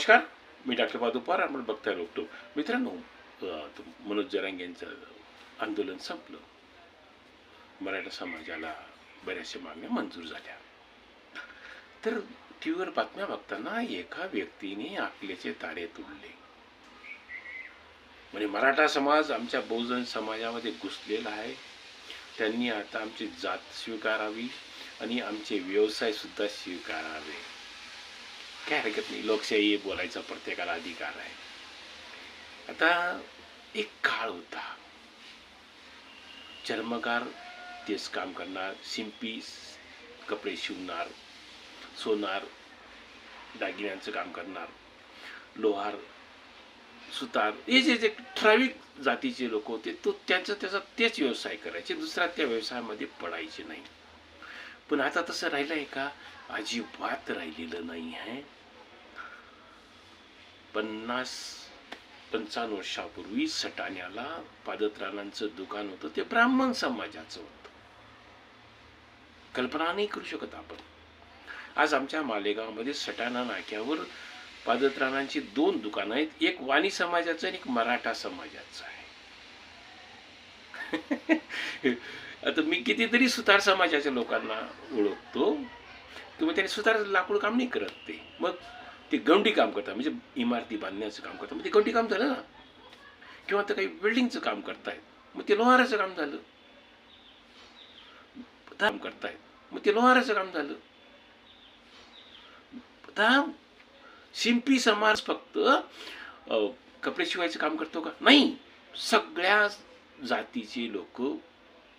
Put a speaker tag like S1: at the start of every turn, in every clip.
S1: नमस्कार मी डॉक्टर बादुपार आपण बघताय रोखतो मित्रांनो मनोज जरांग यांचं आंदोलन संपलं. मराठा समाजाला बऱ्याचशा मागण्या मंजूर झाल्या. तर टी व्हीवर बातम्या बघताना एका व्यक्तीने आपल्याचे तारे तुडले. म्हणजे मराठा समाज आमच्या बहुजन समाजामध्ये घुसलेला आहे. त्यांनी आता आमची जात स्वीकारावी आणि आमचे व्यवसाय सुद्धा स्वीकारावे. काय हरकत नाही लोकशाही आहे, बोलायचा प्रत्येकाला अधिकार आहे आता एक काळ होता चर्मकार तेच काम करणार शिंपी कपडे शिवणार सोनार दागिन्यांचं काम करणार लोहार सुतार हे जे जे ठराविक जातीचे लोक होते तो त्याचं त्याचा तेच व्यवसाय करायचे दुसरा त्या व्यवसायामध्ये पडायचे नाही पण आता तसं राहिलं आहे का अजिबात राहिलेलं नाही आहे पन्नास पंचावन्न वर्षापूर्वी सटाण्याला पादत्राणांचं दुकान होतं ते ब्राह्मण समाजाचं होतं. कल्पना नाही करू शकत आपण. आज आमच्या मालेगावमध्ये सटाणा नाक्यावर पादत्राणांची दोन दुकानं आहेत एक वाणी समाजाचं आणि एक मराठा समाजाचं आहे. आता मी कितीतरी सुतार समाजाच्या लोकांना ओळखतो. तुम्ही त्याने सुतार लाकूड काम नाही करत ते. मग ते गंडी काम करतात. म्हणजे इमारती बांधण्याचं काम करतात. मग ते गंडी काम झालं ना. किंवा आता काही बिल्डिंगचं काम करतायत. मग ते लोहाराचं काम झालं. काम करतायत. मग ते लोहाराचं काम झालं. आता शिंपी समाज फक्त कपडे शिवायचं काम करतो का? नाही. सगळ्या जातीचे लोक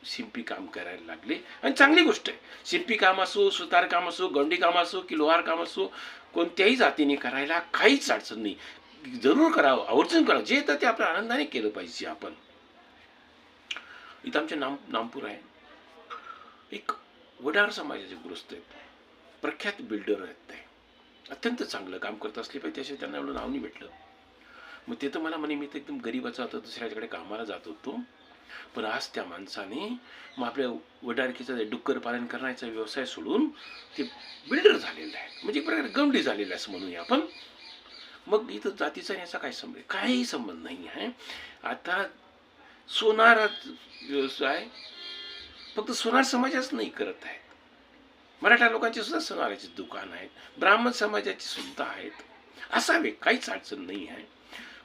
S1: शिंपी काम करायला लागले. आणि चांगली गोष्ट आहे. शिंपी काम असो सुतार काम असो गंडी काम असो की लोहार काम असो कोणत्याही जातीने करायला काहीच अडचण नाही. जरूर करावं आवर्जून करावं. जे तर ते आपल्या आनंदाने केलं पाहिजे आपण. इथं आमच्या नाम नामपूर आहे. एक वडार समाजाचे गृहस्थ आहेत. प्रख्यात बिल्डर आहेत ते. अत्यंत चांगलं काम करत असले पाहिजे त्याशिवाय त्यांना एवढं नाव नाही भेटलं. मग ते तर मला म्हणे मी तर एकदम गरीबाचा होतो दुसऱ्याकडे कामाला जात होतो. पण आज त्या माणसाने मग आपल्या वडारकीचा डुक्कर पालन करण्याचा व्यवसाय सोडून ते बिल्डर झालेलं आहे म्हणजे एक प्रकारे गमडी झालेलं असं म्हणूया आपण. मग इथं जातीचा याचा काय संबंध काही संबंध नाही आहे. आता सोनार व्यवसाय फक्त सोनार समाजाच नाही करत आहेत. मराठा लोकांचे सुद्धा सोनाराचे दुकान आहेत. ब्राह्मण समाजाची सुद्धा आहेत. असावे काहीच अडचण नाही आहे.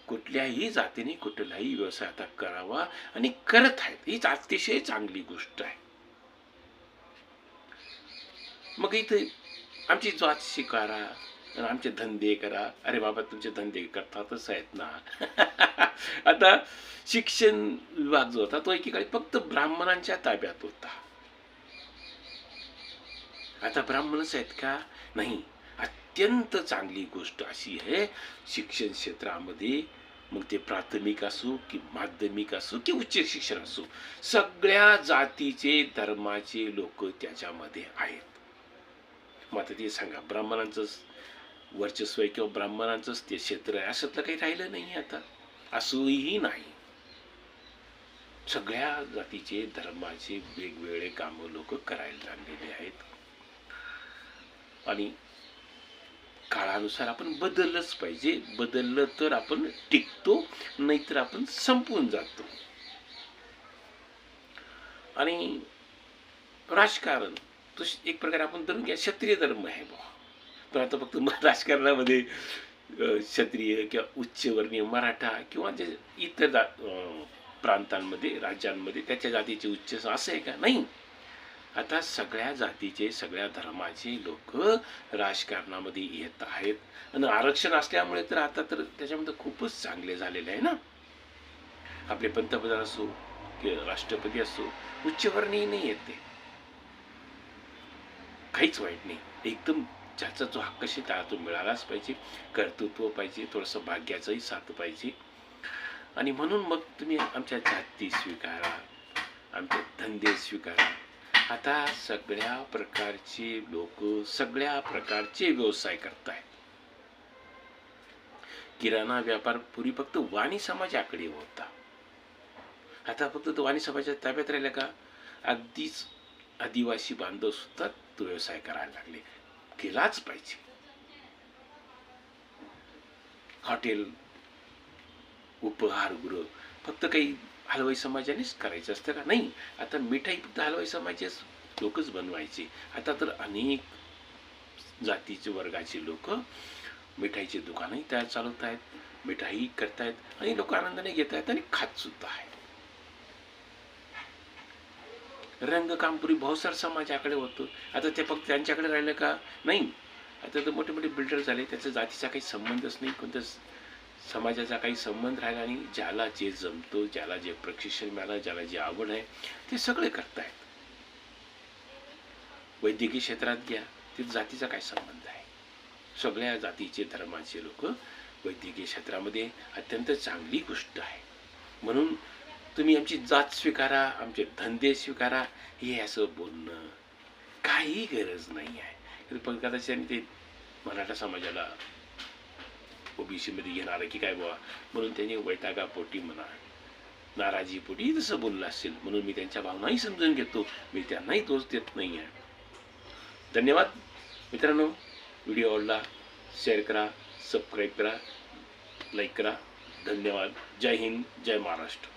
S1: कुठल्याही जातीने कुठलाही व्यवसाय आता करावा आणि करत आहेत. हीच अतिशय चांगली गोष्ट आहे. मग इथे आमची जात शिकारा आमचे धंदे करा. अरे बाबा तुमचे धंदे करतातच आहेत ना. आता शिक्षण विभाग जो होता तो एकेकाळी फक्त ब्राह्मणांच्या ताब्यात होता. आता ब्राह्मणच आहेत का? नाही. अत्यंत चांगली गोष्ट अशी आहे शिक्षण क्षेत्रामध्ये मग ते प्राथमिक असो की माध्यमिक असो की उच्च शिक्षण असो सगळ्या जातीचे धर्माचे लोक त्याच्यामध्ये आहेत. मग आता ते सांगा ब्राह्मणांचंच वर्चस्व आहे किंवा ब्राह्मणांचंच ते क्षेत्र आहे असं तर काही राहिलं नाही आता. असूही नाही. सगळ्या जातीचे धर्माचे वेगवेगळे कामं लोक करायला लागलेले आहेत. आणि काळानुसार आपण बदललंच पाहिजे. बदललं तर आपण टिकतो नाहीतर आपण संपून जातो. आणि राजकारण तो एक प्रकारे आपण धरून घ्या क्षत्रिय धर्म आहे बा पण आता फक्त राजकारणामध्ये क्षत्रिय किंवा उच्चवर्णीय मराठा किंवा जे इतर जा प्रांतांमध्ये राज्यांमध्ये त्याच्या जातीचे उच्च असं आहे का? नाही. आता सगळ्या जातीचे सगळ्या धर्माचे लोक राजकारणामध्ये येत आहेत. आणि आरक्षण असल्यामुळे तर आता तर त्याच्यामध्ये खूपच चांगले झालेले आहे ना? आपले पंतप्रधान असो किंवा राष्ट्रपती असो उच्चवर्णीय नाही येते काहीच वाईट नाही. एकदम ज्याचा जो हक्क आहे त्याला तो मिळालाच पाहिजे. कर्तृत्व पाहिजे थोडंसं भाग्याचंही साथ पाहिजे. आणि म्हणून मग तुम्ही आमच्या जाती स्वीकारा आमचे धंदे स्वीकारा. आता सगळ्या प्रकारचे लोक सगळ्या प्रकारचे व्यवसाय करतायत. किराणा व्यापार पूर्वी फक्त वाणी समाजाकडे होता. आता फक्त तो वाणी समाजाच्या ताब्यात राहिला का? अगदीच आदिवासी बांधव सुद्धा तो व्यवसाय करायला लागले. केलाच पाहिजे. हॉटेल उपहारगृह फक्त काही हलवाई समाजानेच करायचं असतं का? नाही. आता मिठाई फक्त हलवाई समाजाच लोकच बनवायचे. आता तर अनेक जातीचे वर्गाचे लोक मिठाईचे दुकानही तयार चालवत आहेत मिठाई करतायत आणि लोक आनंदाने घेत आहेत आणि खात सुद्धा आहेत. रंगकामपुरी बहुसार समाजाकडे होतो. आता ते फक्त त्यांच्याकडे राहिलं का? नाही. आता तर मोठे मोठे बिल्डर झाले. त्याचा जातीचा काही संबंधच नाही. कोणत्याच समाजाचा काही संबंध राहिला आणि ज्याला जे जमतो ज्याला जे प्रशिक्षण मिळालं ज्याला जे आवड आहे ते सगळे करतायत. वैद्यकीय क्षेत्रात घ्या ते जातीचा काय संबंध आहे? सगळ्या जातीचे धर्माचे लोक वैद्यकीय क्षेत्रामध्ये अत्यंत चांगली गोष्ट आहे. म्हणून तुम्ही आमची जात स्वीकारा आमचे धंदे स्वीकारा हे असं बोलणं काही गरज नाही आहे. पण कदाचित ते मराठा समाजाला ओबीसीमध्ये घेणार की काय बुवा? म्हणून त्यांनी वैतागापोटी म्हणा नाराजीपोटी तसं बोललं असेल. म्हणून मी त्यांच्या भावनाही समजून घेतो. मी त्यांनाही दोष देत नाही आहे धन्यवाद. मित्रांनो व्हिडिओ आवडला शेअर करा सबस्क्राईब करा लाईक करा. धन्यवाद. जय हिंद जय महाराष्ट्र.